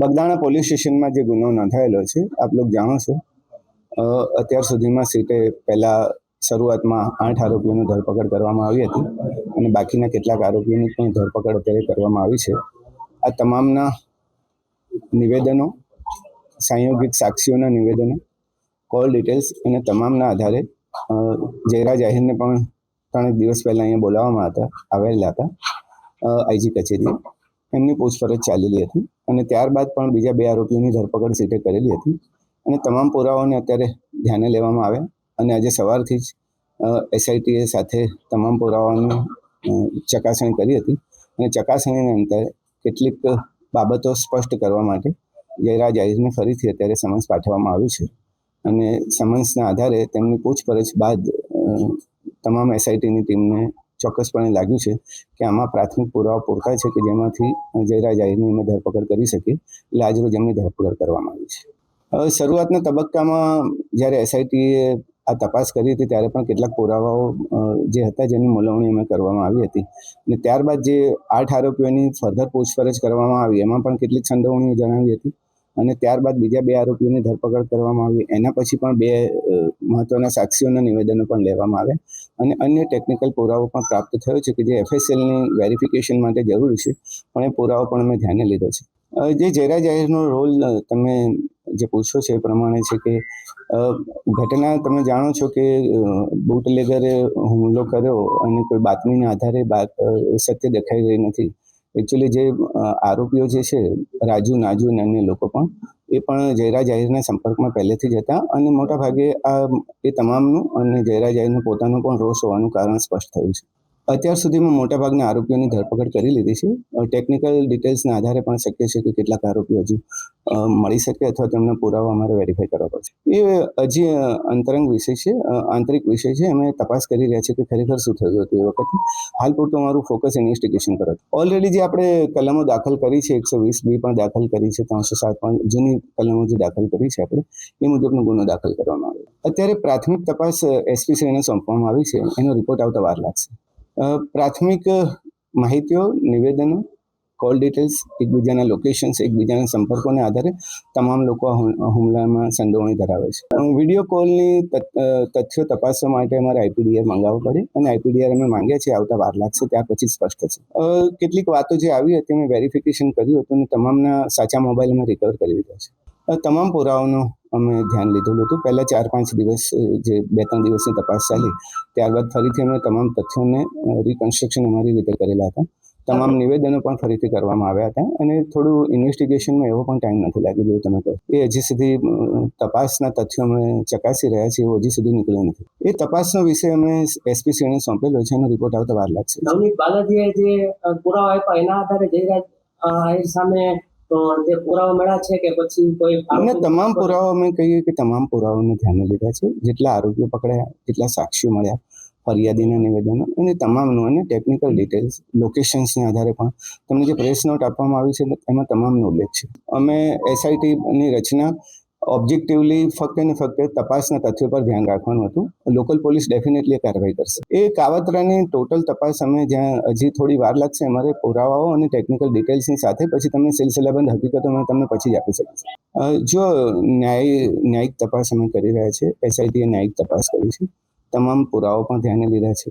Bagdana police સ્ટેશનમાં જે ગુનો નોંધાયેલો છે, આપ લોકો જાણો છો. અત્યાર સુધીમાં સીટે પહેલા શરૂઆતમાં આઠ આરોપીઓની ધરપકડ કરવામાં આવી હતી અને બાકીના કેટલાક આરોપીઓની પણ ધરપકડ અત્યારે કરવામાં આવી છે. આ તમામના નિવેદનો, સંયોગિક સાક્ષીઓના નિવેદનો, કોલ ડિટેલ્સ અને તમામના આધારે જયરાજ આહિરને પણ ત્રણેક દિવસ પહેલા અહીંયા બોલાવવામાં હતા, આવેલા હતા આઈજી કચેરીએ. એમની પૂછપરછ ચાલેલી હતી અને ત્યારબાદ પણ બીજા બે આરોપીઓની ધરપકડ સીટે કરેલી હતી. અને તમામ પુરાવાઓને અત્યારે ધ્યાને લેવામાં આવ્યા અને આજે સવારથી જ એસઆઈટીએ સાથે તમામ પુરાવાઓની ચકાસણી કરી હતી. અને ચકાસણીના અંતરે કેટલીક બાબતો સ્પષ્ટ કરવા માટે જયરાજ આહિરને ફરીથી અત્યારે સમન્સ પાઠવવામાં આવ્યું છે. અને સમન્સના આધારે તેમની પૂછપરછ બાદ તમામ એસઆઈટીની ટીમને ચોક્કસપણે લાગ્યું છે કે આમાં પ્રાથમિક પુરાવા પૂરતા છે કે જેમાંથી જયરાજ આહિરની અમે ધરપકડ કરી શકીએ, એટલે આજરોજ એમની ધરપકડ કરવામાં આવી છે. હવે શરૂઆતના તબક્કામાં જ્યારે એસઆઈટીએ આ તપાસ કરી હતી, ત્યારે પણ કેટલાક પુરાવાઓ જે હતા જેની મોલવણી અમે કરવામાં આવી હતી. અને ત્યારબાદ જે આઠ આરોપીઓની ફર્ધર પૂછપરછ કરવામાં આવી, એમાં પણ કેટલીક સંડોવણીઓ જણાવી હતી. અને ત્યારબાદ બીજા બે આરોપીઓની ધરપકડ કરવામાં આવી, એના પછી પણ બે મહત્વના સાક્ષીઓના નિવેદનો પણ લેવામાં આવ્યા. અને અન્ય ટેકનિકલ પુરાવો પણ પ્રાપ્ત થયો છે કે જે એફએસએલની વેરિફિકેશન માટે જરૂરી છે, પણ એ પુરાવો પણ અમે ધ્યાને લીધો છે. જે જયરા જાહેરનો રોલ તમે જે પૂછો છે એ પ્રમાણે છે કે ઘટના તમે જાણો છો કે બુટલેગરે હુમલો કર્યો અને કોઈ બાતમીના આધારે સત્ય દેખાઈ રહી નથી. એકચ્યુઅલી જે આરોપીઓ જે છે, રાજુ, નાજુ અને અન્ય લોકો પણ, એ પણ જયરા જાહેરના સંપર્કમાં પહેલેથી જ હતા અને મોટા ભાગે આ, એ તમામનું અને જયરા જાહેરનું પોતાનું પણ રોષ હોવાનું કારણ સ્પષ્ટ થયું છે. અત્યાર સુધીમાં મોટાભાગના આરોપીઓની ધરપકડ કરી લીધી છે. ટેકનિકલ ડિટેલ્સના આધારે પણ શક્ય છે કે કેટલાક આરોપીઓ હજુ મળી શકે અથવા તેમનો પુરાવા અમારે વેરીફાઈ કરવા પડશે. એ હજી અંતરંગ વિષય છે. આંતરિક વિષય છે. અમે તપાસ કરી રહ્યા છીએ કે ખરેખર શું થયું હતું એ વખતે. હાલ પૂરતું અમારું ફોકસ ઇન્વેસ્ટિગેશન પર હતું. ઓલરેડી જે આપણે કલમો દાખલ કરી છે, એકસો વીસ બી પણ દાખલ કરી છે, ત્રણસો સાત પણ જૂની કલમો જે દાખલ કરી છે આપણે, એ મુજબનો ગુનો દાખલ કરવામાં આવ્યો. અત્યારે પ્રાથમિક તપાસ એસપી શ્રીને સોંપવામાં આવી છે. એનો રિપોર્ટ આવતા વાર લાગશે. પ્રાથમિક માહિતીઓ, નિવેદનો કોલ ડિટેલ્સ એકબીજાના લોકેશન્સ એકબીજાના સંપર્કોને આધારે તમામ લોકો હુમલામાં સંડોવણી ધરાવે છે. વીડિયો કોલની તથ્યો તપાસવા માટે અમારે આઈપીડીઆર મંગાવવો પડે અને આઈપીડીઆર અમે માંગ્યા છે આવતા વાર લાગશે ત્યાર પછી સ્પષ્ટ છે કેટલીક વાતો જે આવી હતી, મેં વેરિફિકેશન કર્યું હતું અને તમામના સાચા મોબાઈલમાં રિકવર કરી દીધા છે. તમામ પુરાવાનો અમે ધ્યાન લીધેલું હતું. પહેલા ચાર પાંચ દિવસ જે બે ત્રણ દિવસની તપાસ ચાલી, ત્યારબાદ ફરીથી અમે તમામ તથ્યોને રિકન્સ્ટ્રક્શન અમારી રીતે કરેલા હતા. તમામ નિવેદનો પણ ફરીથી કરવામાં આવ્યા હતા અને થોડું ઇન્વેસ્ટિગેશનમાં એવો પણ ટાઈમ નથી લાગ્યો, જેવું તમે કહો. એ હજી સુધી તપાસના તથ્યો અમે ચકાસી રહ્યા છીએ હજી સુધી નીકળ્યું નથી. એ તપાસનો વિષય અમે એસપીસીને સોંપેલો છે, એનો રિપોર્ટ આવતા વાર લાગશે. નવનીત બાલાજીએ જે પુરાવા આપ્યા, એના આધારે જયરાજ સામે જે પુરાવા મળ્યા છે કે પછી કોઈ અને તમામ પુરાવા અમે કહીએ કે તમામ પુરાવાને ધ્યાને લીધા છે. જેટલા આરોપીઓ પકડાયા જેટલા સાક્ષીઓ મળ્યા ફરિયાદીના નિવેદનો અને તમામનું અને ટેકનિકલ ડિટેલ્સ લોકેશન્સને આધારે પણ તમને જે પ્રેસ નોટ આપવામાં આવી છે એમાં તમામનો ઉલ્લેખ છે. અમે એસઆઈટીની રચના ઓબ્જેક્ટિવલી ફક્ત ને ફક્ત તપાસના તથ્યો પર ધ્યાન રાખવાનું હતું. લોકલ પોલીસ ડેફિનેટલી કાર્યવાહી કરશે. એ કાવતરાની ટોટલ તપાસ અમે જ્યાં હજી થોડી વાર લાગશે અમારે પુરાવાઓ અને ટેકનિકલ ડિટેલ્સની સાથે પછી તમને સિલસિલાબંધ હકીકતો તમને પછી જ આપી શકીશ. જો ન્યાય, ન્યાયિક તપાસ અમે કરી રહ્યા છે એસઆઈટીએ ન્યાયિક તપાસ કરી છે. તમામ પુરાવાઓ પણ ધ્યાને લીધા છે.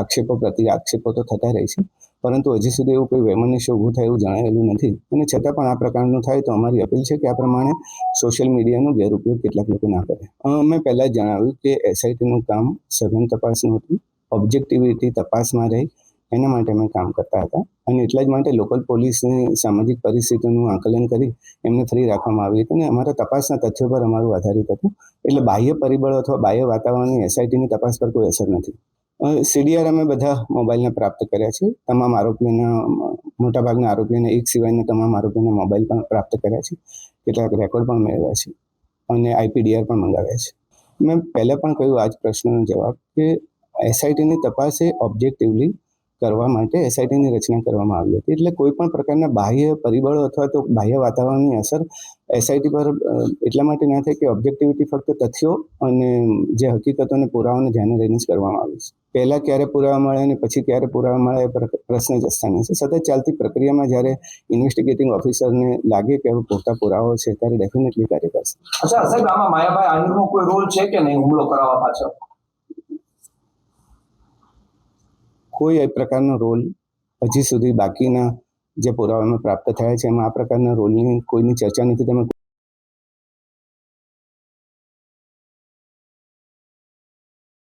આક્ષેપો પ્રતિ આક્ષેપો તો થતા રહે છે. પરંતુ હજી સુધી એવું કોઈ વૈમનસ્ય ઊભું થાય એવું જણાવેલું નથી. અને છતાં પણ આ પ્રકારનું થાય તો અમારી અપીલ છે કે આ પ્રમાણે સોશિયલ મીડિયાનો ગેરઉપયોગ કેટલાક લોકો ના કરે. મેં પહેલાં જ જણાવ્યું કે એસઆઈટીનું કામ સઘન તપાસનું હતું. ઓબ્જેક્ટિવિટી તપાસમાં રહી. એના માટે અમે કામ કરતા હતા. અને એટલા જ માટે લોકલ પોલીસની સામાજિક પરિસ્થિતિનું આકલન કરી એમને ફ્રી રાખવામાં આવી હતી. અને અમારા તપાસના તથ્યો પર અમારું આધારિત હતું. એટલે બાહ્ય પરિબળો અથવા બાહ્ય વાતાવરણની એસઆઈટીની તપાસ પર કોઈ અસર નથી. સીડીઆર અમે બધા મોબાઈલને પ્રાપ્ત કર્યા છે. તમામ આરોપીઓના, મોટાભાગના આરોપીઓને એક સિવાયના તમામ આરોપીઓના મોબાઈલ પણ પ્રાપ્ત કર્યા છે. કેટલાક રેકોર્ડ પણ મેળવ્યા છે અને આઈપીડીઆર પણ મંગાવ્યા છે. મેં પહેલાં પણ કહ્યું આ જ પ્રશ્નનો જવાબ કે એસઆઈટીની તપાસ એ ઓબ્જેક્ટિવલી કરવા માટે એસઆઈટીની રચના કરવામાં આવી હતી. એટલે કોઈ પણ પ્રકારના બાહ્ય પરિબળો અથવા તો બાહ્ય વાતાવરણની અસર એસઆઈટી પર એટલા માટે ના થાય કે ઓબ્જેક્ટિવિટી ફક્ત તથ્યો અને જે હકીકતોને પુરાવાને ધ્યાને લઈને જ કરવામાં આવી છે. પહેલા ક્યારે પુરાવા મળે અને પછી ક્યારે પુરાવા મળે એ પ્રશ્ન જ અસ્થાને છે. સતત ચાલતી પ્રક્રિયામાં જ્યારે ઇન્વેસ્ટિગેટિંગ ઓફિસરને લાગે કે પૂરતા પુરાવો છે ત્યારે ડેફિનેટલી કાર્ય કરશે. અચ્છા સાહેબ આમાં માયાભાઈ આનંદનો કોઈ રોલ છે કે નહીં? હુમલો કરાવવા પાછળ? કોઈ એ પ્રકારનો રોલ હજી સુધી બાકીના જે પુરાવામાં પ્રાપ્ત થયા છે એમાં આ પ્રકારના રોલની કોઈની ચર્ચા નથી. તમે